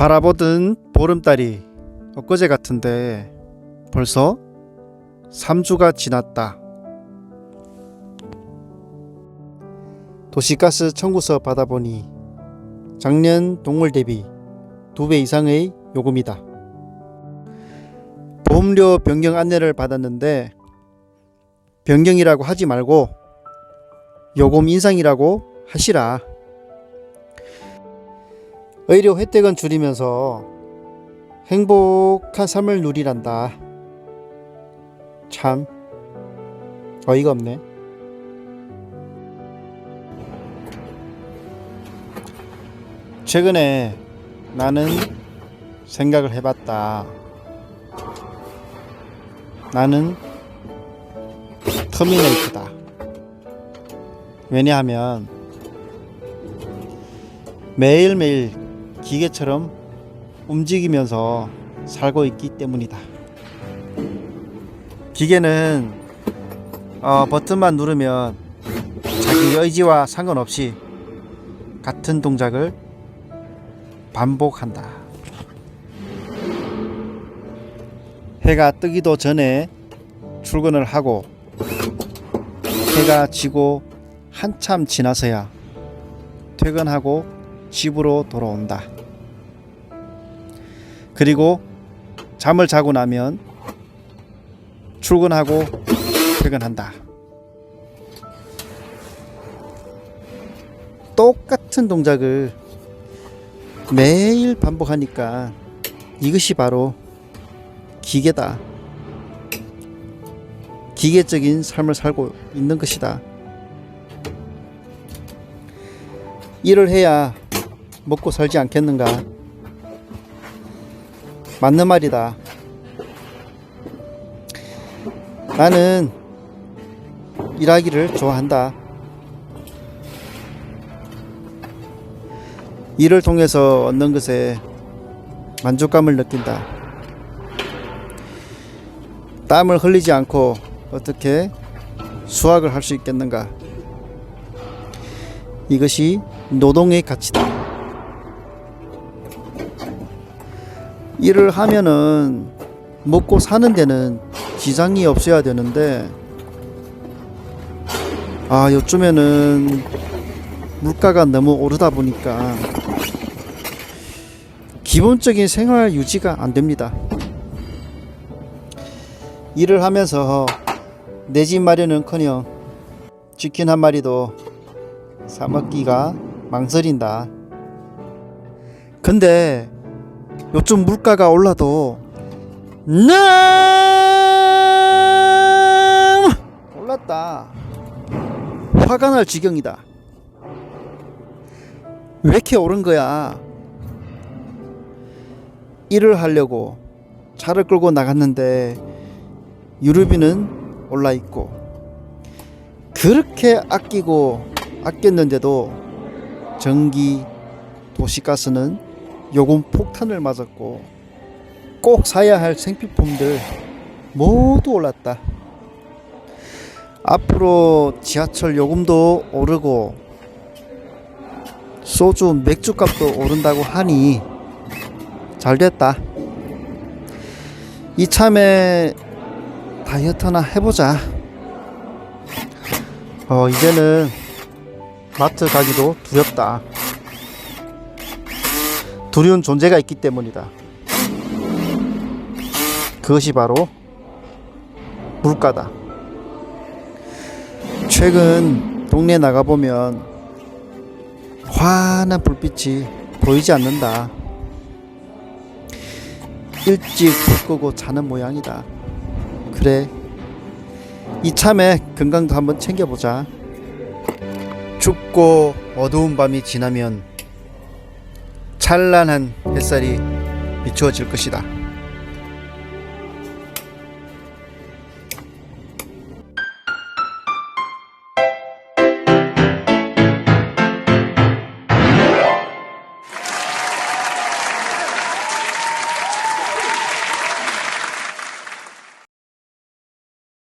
바라보던 보름달이 엊그제 같은데 벌써 3주가 지났다. 도시가스 청구서 받아보니 작년 동월 대비 2배 이상의 요금이다. 보험료 변경 안내를 받았는데 변경이라고 하지 말고 요금 인상이라고 하시라. 의료 혜택은 줄이면서 행복한 삶을 누리란다. 참 어이가 없네. 최근에 나는 생각을 해봤다. 나는 터미네이터다. 왜냐하면 매일매일 기계처럼 움직이면서 살고 있기 때문이다. 기계는 어, 버튼만 누르면 자기 의지와 상관없이 같은 동작을 반복한다. 해가 뜨기도 전에 출근을 하고 해가 지고 한참 지나서야 퇴근하고 집으로 돌아온다. 그리고 잠을 자고 나면 출근하고 퇴근한다. 똑같은 동작을 매일 반복하니까 이것이 바로 기계다. 기계적인 삶을 살고 있는 것이다. 일을 해야 먹고 살지 않겠는가? 맞는 말이다. 나는 일하기를 좋아한다. 일을 통해서 얻는 것에 만족감을 느낀다. 땀을 흘리지 않고 어떻게 수학을 할 수 있겠는가? 이것이 노동의 가치다. 일을 하면은 먹고 사는 데는 지장이 없어야 되는데 아 요즘에는 물가가 너무 오르다 보니까 기본적인 생활 유지가 안 됩니다. 일을 하면서 내 집 마련은커녕 치킨 한 마리도 사 먹기가 망설인다. 근데 요즘 물가가 올라도 너무 올랐다. 화가 날 지경이다. 왜 이렇게 오른 거야? 일을 하려고 차를 끌고 나갔는데 유류비는 올라 있고 그렇게 아끼고 아꼈는데도 전기, 도시가스는 요금 폭탄을 맞았고 꼭 사야 할 생필품들 모두 올랐다. 앞으로 지하철 요금도 오르고 소주, 맥주 값도 오른다고 하니 잘 됐다. 이참에 다이어트나 해보자. 어, 이제는 마트 가기도 두렵다. 두려운 존재가 있기 때문이다. 그것이 바로 물가다. 최근 동네 나가보면 환한 불빛이 보이지 않는다. 일찍 불 끄고 자는 모양이다. 그래. 이참에 건강도 한번 챙겨보자. 춥고 어두운 밤이 지나면 찬란한 햇살이 비추어질 것이다.